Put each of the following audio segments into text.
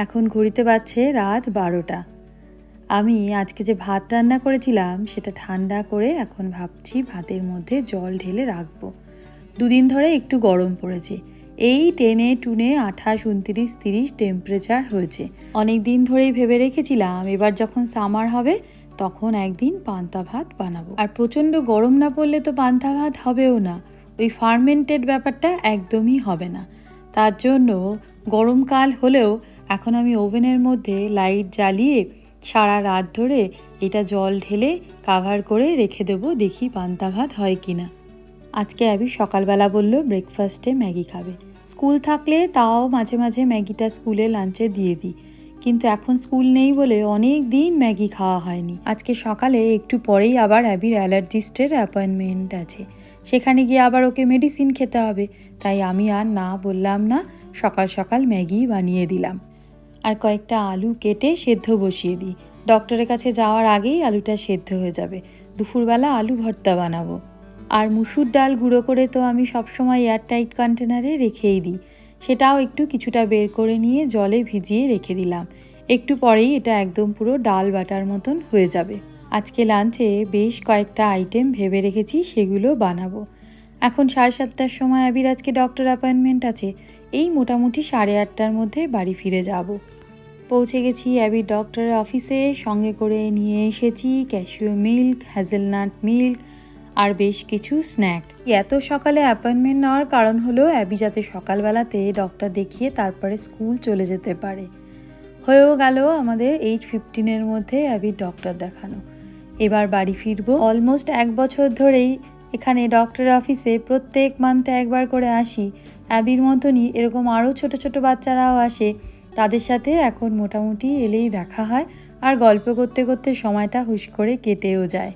এখন ঘড়িতে বাজছে রাত বারোটা। আমি আজকে যে ভাত রান্না করেছিলাম, সেটা ঠান্ডা করে এখন ভাবছি ভাতের মধ্যে জল ঢেলে রাখব। দুদিন ধরে একটু গরম পড়েছে। এই টেনে টুনে আঠাশ, উনত্রিশ, তিরিশ টেম্পারেচার হয়েছে। অনেক দিন ধরেই ভেবে রেখেছিলাম, এবার যখন সামার হবে, তখন একদিন পান্তা ভাত বানাবো। আর প্রচণ্ড গরম না পড়লে তো পান্তা ভাত হবেও না। ওই ফার্মেন্টেড ব্যাপারটা একদমই হবে না। তার জন্য গরমকাল হলেও এখন আমি ওভেনের মধ্যে লাইট জ্বালিয়ে সারা রাত ধরে এটা জল ঢেলে কাভার করে রেখে দেবো, দেখি পান্তা ভাত হয় কি না আজকে অ্যাবি সকালবেলা বলল ব্রেকফাস্টে ম্যাগি খাবে। স্কুল থাকলে তাও মাঝে মাঝে ম্যাগিটা স্কুলে লাঞ্চে দিয়ে দিই। কিন্তু এখন স্কুল নেই বলে অনেক দিন ম্যাগি খাওয়া হয়নি। আজকে সকালে একটু পরেই আবার অ্যাবির অ্যালার্জিস্টের অ্যাপয়েন্টমেন্ট আছে। সেখানে গিয়ে আবার ওকে মেডিসিন খেতে হবে। তাই আমি আর না বললাম না, সকাল সকাল ম্যাগি বানিয়ে দিলাম। আর কয়েকটা আলু কেটে সেদ্ধ বসিয়ে দিই। ডক্টরের কাছে যাওয়ার আগেই আলুটা সেদ্ধ হয়ে যাবে। দুপুরবেলা আলু ভর্তা বানাবো। আর মুসুর ডাল গুঁড়ো করে তো আমি সবসময় এয়ারটাইট কন্টেনারে রেখেই দিই। সেটাও একটু কিছুটা বের করে নিয়ে জলে ভিজিয়ে রেখে দিলাম। একটু পরেই এটা একদম পুরো ডাল বাটার মতন হয়ে যাবে। আজকে লাঞ্চে বেশ কয়েকটা আইটেম ভেবে রেখেছি, সেগুলো বানাবো। এখন সাড়ে সাতটার সময় আবির, আজকে ডক্টর অ্যাপয়েন্টমেন্ট আছে। এই মোটামুটি সাড়ে আটটার মধ্যে বাড়ি ফিরে যাব। পৌঁছে গেছি অ্যাবির ডক্টরের অফিসে, সঙ্গে করে নিয়ে এসেছি ক্যাশিও মিল্ক হ্যাজেলনাট মিল্ক আর বেশ কিছু স্ন্যাক। এত সকালে অ্যাপয়েন্টমেন্ট নেওয়ার কারণ হলো অ্যাবি যাতে সকালবেলাতে ডক্টর দেখিয়ে তারপরে স্কুল চলে যেতে পারে। হয়েও গেল আমাদের এইট ফিফটিনের মধ্যে অ্যাবির ডক্টর দেখানো। এবার বাড়ি ফিরবো। অলমোস্ট এক বছর ধরেই এখানে ডক্টর অফিসে প্রত্যেক মান্থে একবার করে আসি। অ্যাবির মতনই এরকম আরও ছোট ছোট বাচ্চারাও আসে। তাদের সাথে এখন মোটামুটি এলেই দেখা হয় আর গল্প করতে করতে সময়টা হুশ করে কেটেও যায়।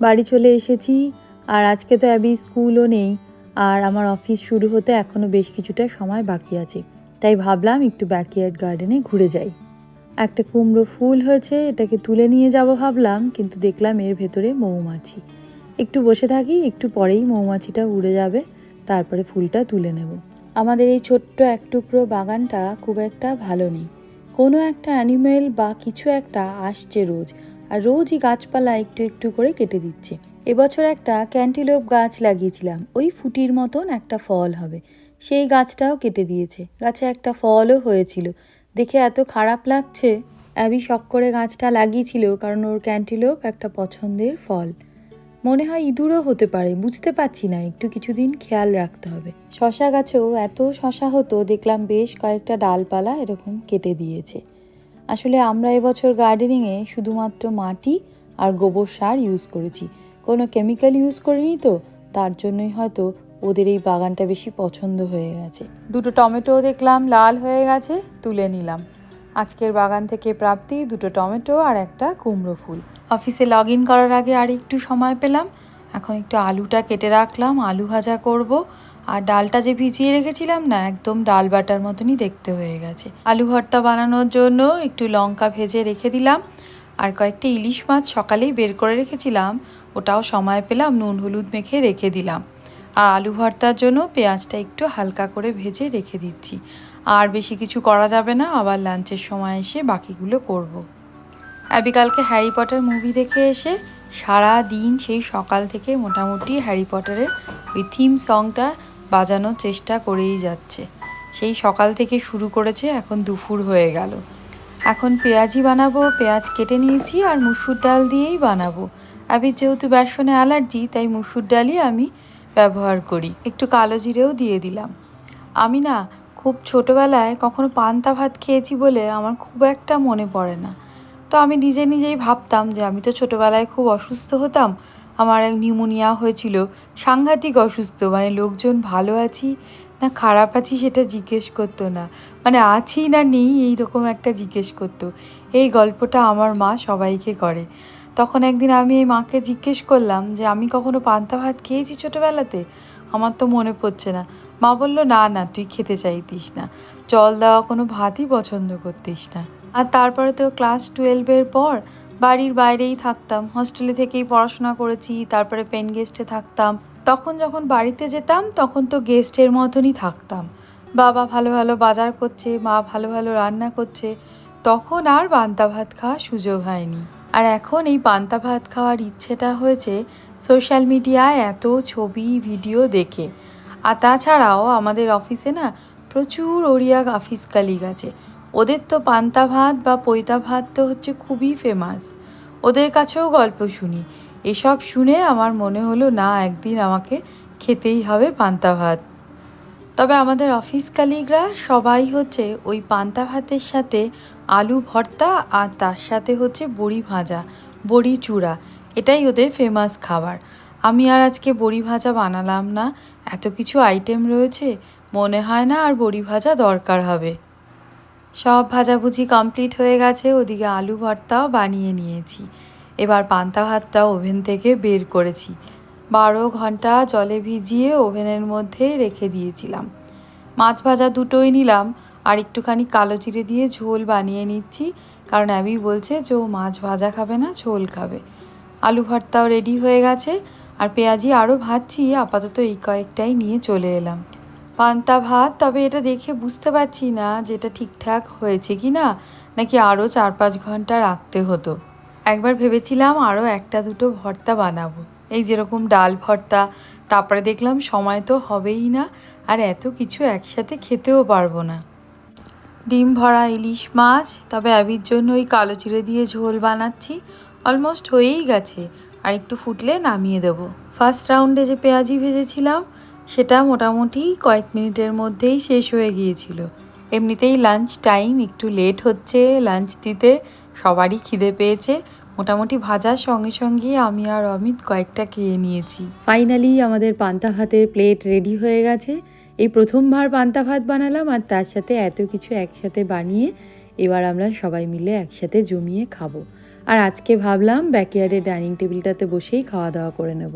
বাড়ি চলে এসেছি আর আজকে তো অ্যাবি স্কুলও নেই আর আমার অফিস শুরু হতে এখনও বেশ কিছুটা সময় বাকি আছে। তাই ভাবলাম একটু ব্যাকইয়ার্ড গার্ডেনে ঘুরে যাই। একটা কুমড়ো ফুল হয়েছে, এটাকে তুলে নিয়ে যাব ভাবলাম, কিন্তু দেখলাম এর ভেতরে মৌমাছি। একটু বসে থাকি, একটু পরেই মৌমাছিটা উড়ে যাবে, তারপরে ফুলটা তুলে নেব। আমাদের এই ছোট্ট এক টুকরো বাগানটা খুব একটা ভালো নেই। কোনো একটা অ্যানিমেল বা কিছু একটা আসছে রোজ, আর রোজই গাছপালা একটু একটু করে কেটে দিচ্ছে। এবছর একটা ক্যান্টিলোপ গাছ লাগিয়েছিলাম, ওই ফুটির মতন একটা ফল হবে। সেই গাছটাও কেটে দিয়েছে। গাছে একটা ফলও হয়েছিল। দেখে এত খারাপ লাগছে। অ্যাবি শখ করে গাছটা লাগিয়েছিল কারণ ওর ক্যান্টিলোপ একটা পছন্দের ফল। মনে হয় ইঁদুরও হতে পারে, বুঝতে পারছি না, একটু কিছুদিন খেয়াল রাখতে হবে। শশা গাছেও এত শশা হতো, দেখলাম বেশ কয়েকটা ডালপালা এরকম কেটে দিয়েছে। আসলে আমরা এবছর গার্ডেনিংয়ে শুধুমাত্র মাটি আর গোবর সার ইউজ করেছি। কোনো কেমিক্যাল ইউজ করিনি তো, তার জন্যই হয়তো ওদের এই বাগানটা বেশি পছন্দ হয়ে গেছে। দুটো টমেটো দেখলাম, লাল হয়ে গেছে, তুলে নিলাম। আজকের বাগান থেকে প্রাপ্তি, দুটো টমেটো আর একটা কুমড়ো ফুল। অফিসে লগ ইন করার আগে আর একটু সময় পেলাম। এখন একটু আলুটা কেটে রাখলাম, আলু ভাজা করব। আর ডালটা যে ভিজিয়ে রেখেছিলাম না, একদম ডাল বাটার মতনই দেখতে হয়ে গেছে। আলু ভর্তা বানানোর জন্য একটু লঙ্কা ভেজে রেখে দিলাম। আর কয়েকটা ইলিশ মাছ সকালেই বের করে রেখেছিলাম, ওটাও সময় পেলাম, নুন হলুদ মেখে রেখে দিলাম। আর আলু ভর্তার জন্য পেঁয়াজটা একটু হালকা করে ভেজে রেখে দিচ্ছি। আর বেশি কিছু করা যাবে না, আবার লাঞ্চের সময় এসে বাকিগুলো করব। অ্যাবি কালকে হ্যারি পটার মুভি দেখে এসে সারা দিন সেই সকাল থেকে মোটামুটি হ্যারি পটারের ওই থিম সংটা বাজানোর চেষ্টা করেই যাচ্ছে। সেই সকাল থেকে শুরু করেছে, এখন দুপুর হয়ে গেল। এখন পেঁয়াজি বানাবো, পেঁয়াজ কেটে নিয়েছি আর মুসুর ডাল দিয়েই বানাবো। আবির যেহেতু বেসনে অ্যালার্জি, তাই মুসুর ডালই আমি ব্যবহার করি। একটু কালো জিরেও দিয়ে দিলাম। আমি না খুব ছোটোবেলায় কখনো পান্তা ভাত খেয়েছি বলে আমার খুব একটা মনে পড়ে না। তো আমি নিজে নিজেই ভাবতাম যে আমি তো ছোটোবেলায় খুব অসুস্থ হতাম। আমার এক নিউমোনিয়া হয়েছিল। সাংঘাতিক অসুস্থ মানে লোকজন ভালো আছি না খারাপ আছি সেটা জিজ্ঞেস করতো না। মানে আছি না নেই এইরকম একটা জিজ্ঞেস করতো। এই গল্পটা আমার মা সবাইকে করে। তখন একদিন আমি এই মাকে জিজ্ঞেস করলাম যে, আমি কখনো পান্তা ভাত খেয়েছি ছোটোবেলাতে? আমার তো মনে পড়ছে না। মা বলল, না না, তুই খেতে চাইতিস না। জল দেওয়া কোনো ভাতই পছন্দ করতিস না। আর তারপরে তো ক্লাস টুয়েলভের পর বাড়ির বাইরেই থাকতাম। হস্টেলে থেকেই পড়াশোনা করেছি, তারপরে পেন গেস্টে থাকতাম। তখন যখন বাড়িতে যেতাম, তখন তো গেস্টের মতনই থাকতাম। বাবা ভালো ভালো বাজার করছে, মা ভালো ভালো রান্না করছে। তখন আর পান্তা ভাত খাওয়ার সুযোগ হয়নি। আর এখন এই পান্তা ভাত খাওয়ার ইচ্ছেটা হয়েছে সোশ্যাল মিডিয়ায় এত ছবি, ভিডিও দেখে। আর তাছাড়াও আমাদের অফিসে না প্রচুর ওড়িয়া অফিস কালিগ আছে। ওদের তো পান্তা ভাত বা পৈতা ভাত তো হচ্ছে খুবই ফেমাস ওদের কাছেও গল্প শুনি। এসব শুনে আমার মনে হলো, না, একদিন আমাকে খেতেই হবে পান্তা ভাত। তবে আমাদের অফিস কালিগরা সবাই হচ্ছে ওই পান্তা ভাতের সাথে আলু ভর্তা আর তার সাথে হচ্ছে বড়ি ভাজা, বড়ি চূড়া। এটাই ওদের ফেমাস খাবার। আমি আর আজকে বড়ি ভাজা বানালাম না। এত কিছু আইটেম রয়েছে। মনে হয় না আর বড়ি ভাজা দরকার হবে। সব ভাজাভুজি কমপ্লিট হয়ে গেছে। ওদিকে আলু ভর্তাও বানিয়ে নিয়েছি। এবার পান্তা ভাতটা ওভেন থেকে বের করেছি। বারো ঘণ্টা জলে ভিজিয়ে ওভেনের মধ্যে রেখে দিয়েছিলাম। মাছ ভাজা দুটোই নিলাম। আর একটুখানি কালো জিরে দিয়ে ঝোল বানিয়ে নিচ্ছি। কারণ অ্যাবি বলছে যে ও মাছ ভাজা খাবে না, ঝোল খাবে। আলু ভর্তাও রেডি হয়ে গেছে। আর পেঁয়াজি আরও ভাজছি, আপাতত এই কয়েকটাই নিয়ে চলে এলাম। পান্তা ভাত, তবে এটা দেখে বুঝতে পারছি না যে এটা ঠিকঠাক হয়েছে কি না, নাকি আরও চার পাঁচ ঘণ্টা রাখতে হতো। একবার ভেবেছিলাম আরও একটা দুটো ভর্তা বানাবো। এই যেরকম ডাল ভর্তা, তারপরে দেখলাম সময় তো হবেই না, আর এত কিছু একসাথে খেতেও পারব না। ডিম ভরা ইলিশ মাছ, তবে অ্যাবির জন্য ওই কালো চিড়ে দিয়ে ঝোল বানাচ্ছি। অলমোস্ট হয়েই গেছে, আর একটু ফুটলে নামিয়ে দেবো। ফার্স্ট রাউন্ডে যে পেঁয়াজি ভেজেছিলাম, সেটা মোটামুটি কয়েক মিনিটের মধ্যেই শেষ হয়ে গিয়েছিল। এমনিতেই লাঞ্চ টাইম একটু লেট হচ্ছে লাঞ্চ দিতে সবারই খিদে পেয়েছে। মোটামুটি ভাজার সঙ্গে সঙ্গে আমি আর অমিত কয়েকটা খেয়ে নিয়েছি। ফাইনালি আমাদের পান্তা ভাতের প্লেট রেডি হয়ে গেছে। এই প্রথমবার পান্তা ভাত বানালাম আর তার সাথে এত কিছু একসাথে বানিয়ে এবার আমরা সবাই মিলে একসাথে জমিয়ে খাব। আর আজকে ভাবলাম ব্যাকয়ার্ডের ডাইনিং টেবিলটাতে বসেই খাওয়া দাওয়া করে নেব।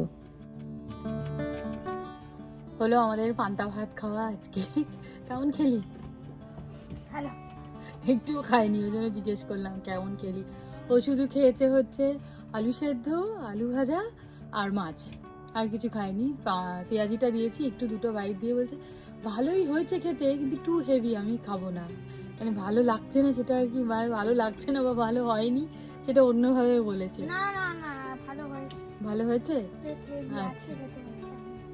হলো আমাদের পান্তা ভাত খাওয়া আজকে। কেমন খেলি? একটু খাইনি ওই জন্য জিজ্ঞেস করলাম কেমন খেলি? ও শুধু খেয়েছে হচ্ছে আলু সেদ্ধ আলু ভাজা আর মাছ। আর কিছু খাইনি। পেঁয়াজিটা দিয়েছি একটু দুটো বাইট দিয়ে বলছে ভালোই হয়েছে খেতে কিন্তু টু হেভি আমি খাব না। মানে ভালো লাগছে না সেটা আর কি ভালো লাগছে না বা ভালো হয়নি সেটা অন্যভাবে বলেছে। ভালো হয়েছে? আচ্ছা।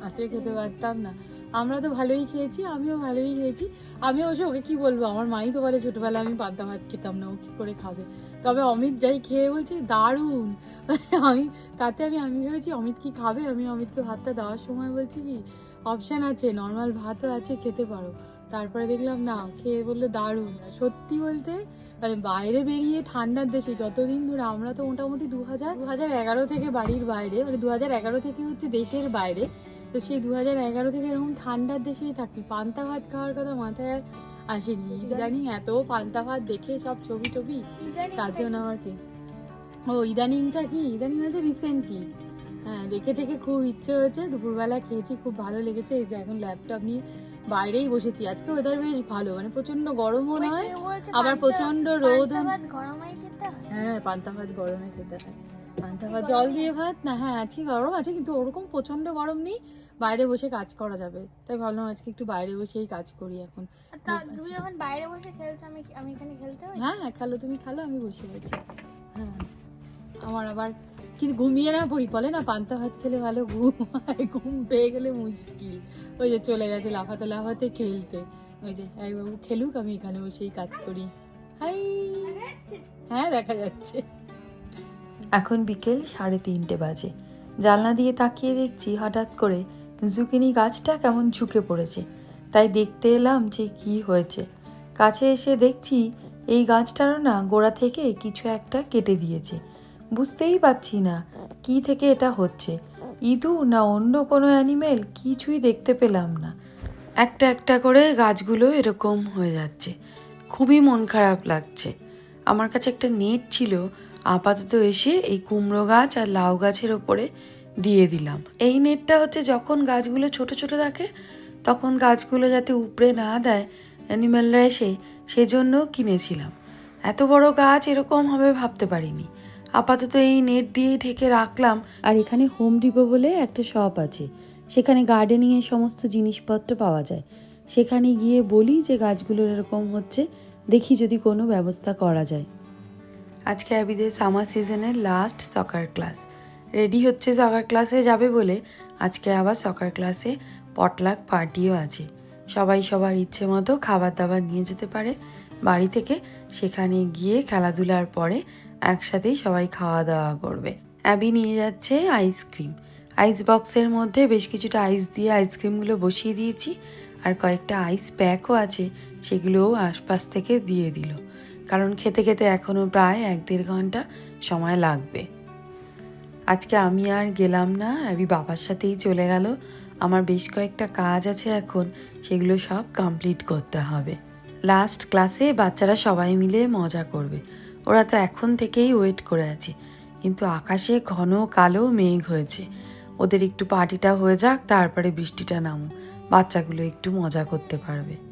আজকে খেতে পারতাম না। আমরা তো ভালোই খেয়েছি, আমিও ভালোই খেয়েছি। আমি অবশ্য ওকে কি বলব, আমার মাই তো বলে ছোটবেলা আমি পান্তা ভাত খেতাম না, ও কি করে খাবে? তবে অমিত যাই খেয়ে বলছে, দারুণ! আমি, তাতে আমি আমি ভেবেছি অমিত কি খাবে? আমি অমিতকে ভাতটা দেওয়ার সময় বলছি কি, অপশান আছে, নর্মাল ভাতও আছে, খেতে পারো। তারপরে দেখলাম, না, খেয়ে বলল, দারুণ! সত্যি বলতে মানে বাইরে বেরিয়ে ঠান্ডার দেশে যতদিন ধরে আমরা তো মোটামুটি দু হাজার দু হাজার এগারো থেকে বাড়ির বাইরে মানে দু হাজার এগারো থেকে হচ্ছে দেশের বাইরে তো সেই দু হাজার এগারো থেকে এরকম ঠান্ডার দেশেই থাকি। পান্তা ভাত খাওয়ার কথা মাথায় আর আসেনি। ইদানিং এত পান্তা ভাত দেখে সব ছবি টবি তার জন্য আমার কি? ও ইদানিংটা কি? ইদানিং হচ্ছে রিসেন্টলি হ্যাঁ দেখে দেখে খুব ইচ্ছে হয়েছে। দুপুরবেলা খেয়েছি খুব ভালো লেগেছে। এই যে এখন ল্যাপটপ নিয়ে বাইরেই বসেছি। আজকে ওয়েদার বেশ ভালো। মানে প্রচণ্ড গরমও নয় আবার প্রচণ্ড রোদ হয়। হ্যাঁ পান্তা ভাত গরমে খেতে হয়। পান্তা ভাত জল দিয়ে ভাত? না হ্যাঁ আজকে গরম আছে কিন্তু ওরকম প্রচণ্ড গরম নেই বাইরে বসে কাজ করা যাবে। তাই ভাবলাম আজকে একটু বাইরে বসেই কাজ করি এখন। তা তুমি যখন বাইরে বসে খেলছো আমি আমি এখানে খেলতে হ্যাঁ হ্যাঁ খালো তুমি খালো আমি বসে গেছি হ্যাঁ আমার আবার কিন্তু ঘুমিয়ে না পড়ি বলে না পান্তা ভাত খেলে ভালো ঘুম হয় ঘুম পেয়ে গেলে মুশকিল। ওই যে চলে গেছে লাফাতে লাফাতে খেলতে। ওই যে এই বাবু খেলুক আমি এখানে বসেই কাজ করি। হাই! হ্যাঁ দেখা যাচ্ছে। এখন বিকেল সাড়ে তিনটে বাজে। জানলা দিয়ে তাকিয়ে দেখছি হঠাৎ করে জুকিনি গাছটা কেমন ঝুঁকে পড়েছে। তাই দেখতে এলাম যে কি হয়েছে। কাছে এসে দেখছি এই গাছটারও না গোড়া থেকে কিছু একটা কেটে দিয়েছে। বুঝতেই পারছি না কি থেকে এটা হচ্ছে। ইঁদুর না অন্য কোনো অ্যানিমেল কিছুই দেখতে পেলাম না। একটা একটা করে গাছগুলো এরকম হয়ে যাচ্ছে। খুবই মন খারাপ লাগছে। আমার কাছে একটা নেট ছিল আপাতত এসে এই কুমড়ো গাছ আর লাউ গাছের ওপরে দিয়ে দিলাম। এই নেটটা হচ্ছে যখন গাছগুলো ছোট ছোট থাকে, তখন গাছগুলো যাতে উপড়ে না দেয় অ্যানিম্যালরা এসে সেজন্য কিনেছিলাম। এত বড় গাছ এরকম হবে ভাবতে পারিনি। আপাতত এই নেট দিয়ে ঢেকে রাখলাম। আর এখানে হোম ডিপো বলে একটা শপ আছে। সেখানে গার্ডেনিংয়ের সমস্ত জিনিসপত্র পাওয়া যায়। সেখানে গিয়ে বলি যে গাছগুলোর এরকম হচ্ছে, দেখি যদি কোনো ব্যবস্থা করা যায়। আজকে অ্যাবিদের summer season last soccer class ready হচ্ছে সকার ক্লাসে যাবে বলে, আজকে আবার সকার ক্লাসে পটলাক পার্টিও আছে। সবাই সবার ইচ্ছে মতো খাবার দাবার নিয়ে যেতে পারে। বাড়ি থেকে সেখানে গিয়ে খেলাধুলার পরে একসাথেই সবাই খাওয়া দাওয়া করবে। অ্যাবি নিয়ে যাচ্ছে আইসক্রিম আইস বক্সের মধ্যে বেশ কিছুটা আইস দিয়ে আইসক্রিমগুলো বসিয়ে দিয়েছি। আর কয়েকটা আইস প্যাকও আছে, সেগুলোও আশপাশ থেকে দিয়ে দিল। কারণ খেতে খেতে এখনও প্রায় এক দেড় ঘণ্টা সময় লাগবে। আজকে আমি আর গেলাম না আমি বাবার সাথেই চলে গেল। আমার বেশ কয়েকটা কাজ আছে এখন, সেগুলো সব কমপ্লিট করতে হবে। লাস্ট ক্লাসে বাচ্চারা সবাই মিলে মজা করবে। ওরা তো এখন থেকেই ওয়েট করে আছে। কিন্তু আকাশে ঘন কালো মেঘ হয়েছে। ওদের একটু পার্টিটা হয়ে যাক, তারপরে বৃষ্টিটা নামো বাচ্চাগুলো একটু মজা করতে পারবে।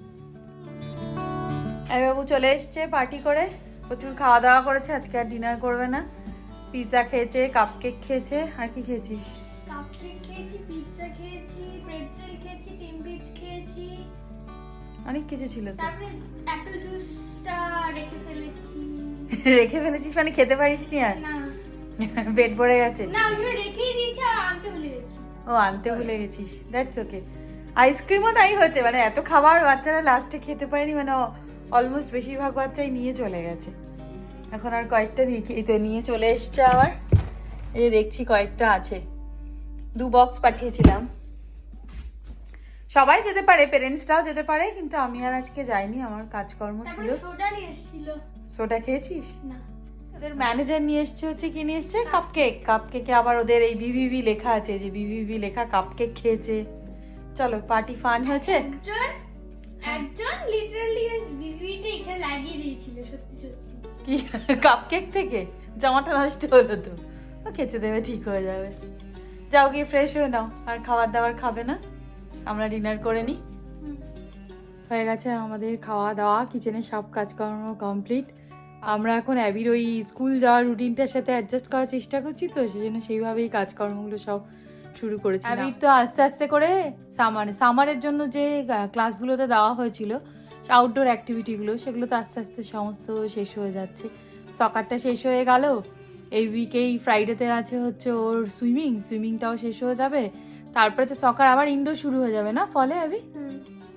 বাবু চলে এসছে পার্টি করে। প্রচুর খাওয়া দাওয়া করেছে আজকে আর ডিনার করবে না। পিৎজা খেয়েছে কাপকেক খেয়েছে। আর কি খেয়েছিস? অনেক কিছু ছিল তো। রেখে ফেলেছিস মানে খেতে পারিস নি। আর পেট ভরে গেছে? না রেখেই দিয়েছি আর আনতে ভুলে গেছি। ও আনতে ভুলে গেছিস। দ্যাটস ওকে আইসক্রিমও তাই হয়েছে মানে এত খাবার বাচ্চারা লাস্টে খেতে পারেনি মানে অলমোস্ট বেশিরভাগ বাচ্চাই নিয়ে চলে গেছে। এখন আর কয়েকটা তো নিয়ে চলে এসছে আবার। এই যে দেখছি কয়েকটা আছে। দু বক্স পাঠিয়েছিলাম। সবাই যেতে পারে পেরেন্টসরাও যেতে পারে কিন্তু আমি আর আজকে যাইনি আমার কাজকর্ম ছিল। সোডা নিয়ে এসেছিল। সোটা খেয়েছিস? না। ওদের ম্যানেজার নিয়ে এসছে হচ্ছে কি নিয়ে এসছে কাপকেক কাপকেকে আবার ওদের এই বিভিভি লেখা আছে যে বিভিভি লেখা কাপকেক খেয়েছে। চলো পার্টি ফান হয়েছে? একজন লিটারালি ভিভিটা এখানে লাগিয়ে দিয়েছিল সত্যি সত্যি। কি? কাপকেক থেকে? জামাটা নষ্ট হলো তো। ও খেতে দেবে ঠিক হয়ে যাবে। যাও গিয়ে ফ্রেশ হয়ে নাও। আর খাবার দাবার খাবে না? আমরা ডিনার করে নিই হয়ে গেছে আমাদের খাওয়া দাওয়া কিচেনের সব কাজকর্ম কমপ্লিট আমরা এখন অ্যাবির ওই স্কুল যাওয়ার রুটিনটার সাথে অ্যাডজাস্ট করার চেষ্টা করছি তো সেই জন্য সেইভাবেই কাজকর্মগুলো সব শুরু করেছি অ্যাবির তো আস্তে আস্তে করে সামার সামারের জন্য যে ক্লাসগুলোতে দেওয়া হয়েছিল আউটডোর অ্যাক্টিভিটিগুলো সেগুলো তো আস্তে আস্তে সমস্ত শেষ হয়ে যাচ্ছে। সকারটা শেষ হয়ে গেল। এই উইকেই ফ্রাইডেতে আছে হচ্ছে ওর সুইমিং সুইমিংটাও শেষ হয়ে যাবে। তারপরে তো সকার আবার ইনডোর শুরু হয়ে যাবে না? ফলে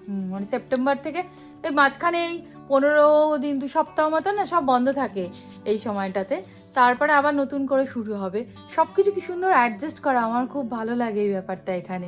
হুম, মানে সেপ্টেম্বর থেকে এই মাঝখানে এই পনেরো দিন দু সপ্তাহ মতো না সব বন্ধ থাকে এই সময়টাতে। তারপরে আবার নতুন করে শুরু হবে। সব কিছু কি সুন্দর অ্যাডজাস্ট করা? আমার খুব ভালো লাগে এই ব্যাপারটা এখানে।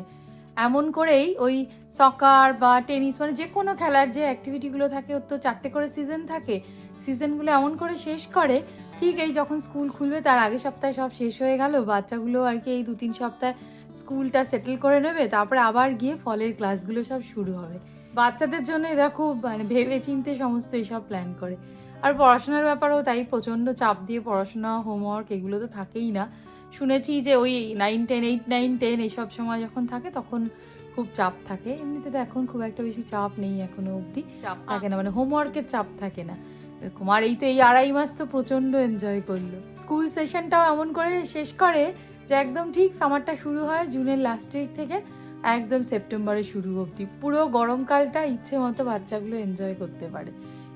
এমন করেই ওই সকার বা টেনিস মানে যে কোনো খেলার যে অ্যাক্টিভিটিগুলো থাকে, ওর তো চারটে করে সিজন থাকে। সিজনগুলো এমন করে শেষ করে, ঠিক এই যখন স্কুল খুলবে তার আগে সপ্তাহে সব শেষ হয়ে গেল, বাচ্চাগুলো আর কি এই দু তিন সপ্তাহে স্কুলটা সেটেল করে নেবে, তারপরে আবার গিয়ে ফলের ক্লাসগুলো সব শুরু হবে। বাচ্চাদের জন্য এরা খুব মানে ভেবে চিনতে সমস্ত এইসব প্ল্যান করে। আর পড়াশোনার ব্যাপারেও তাই প্রচণ্ড চাপ দিয়ে পড়াশোনা হোমওয়ার্ক এগুলো তো থাকেই না। শুনেছি যে ওই nine ten eight nine ten এইসব সময় যখন থাকে তখন খুব চাপ থাকে। এমনিতে তো এখন খুব একটা বেশি চাপ নেই এখনও অবধি। চাপ থাকে না মানে হোমওয়ার্কের চাপ থাকে না। এরকম। আর এই তো এই আড়াই মাস তো প্রচণ্ড এনজয় করল। স্কুল সেশনটাও এমন করে শেষ করে যে একদম ঠিক সামারটা শুরু হয় জুনের লাস্ট উইক থেকে একদম সেপ্টেম্বরে শুরু অবধি। পুরো গরমকালটা ইচ্ছে মতো বাচ্চাগুলো এনজয় করতে পারে।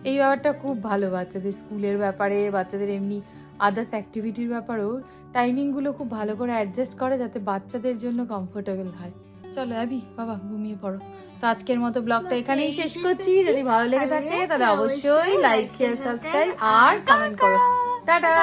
এই ব্যাপারটা খুব ভালো বাচ্চাদের স্কুলের ব্যাপারে বাচ্চাদের এমনি আদার্স অ্যাক্টিভিটির ব্যাপারেও টাইমিংগুলো খুব ভালো করে অ্যাডজাস্ট করে যাতে বাচ্চাদের জন্য কমফোর্টেবল হয়। চলো অ্যাবি বাবা ঘুমিয়ে পড়ো। তো আজকের মতো ব্লগটা এখানেই শেষ করছি। যদি ভালো লেগে থাকে তাহলে অবশ্যই লাইক শেয়ার সাবস্ক্রাইব আর কমেন্ট করো। টাটা!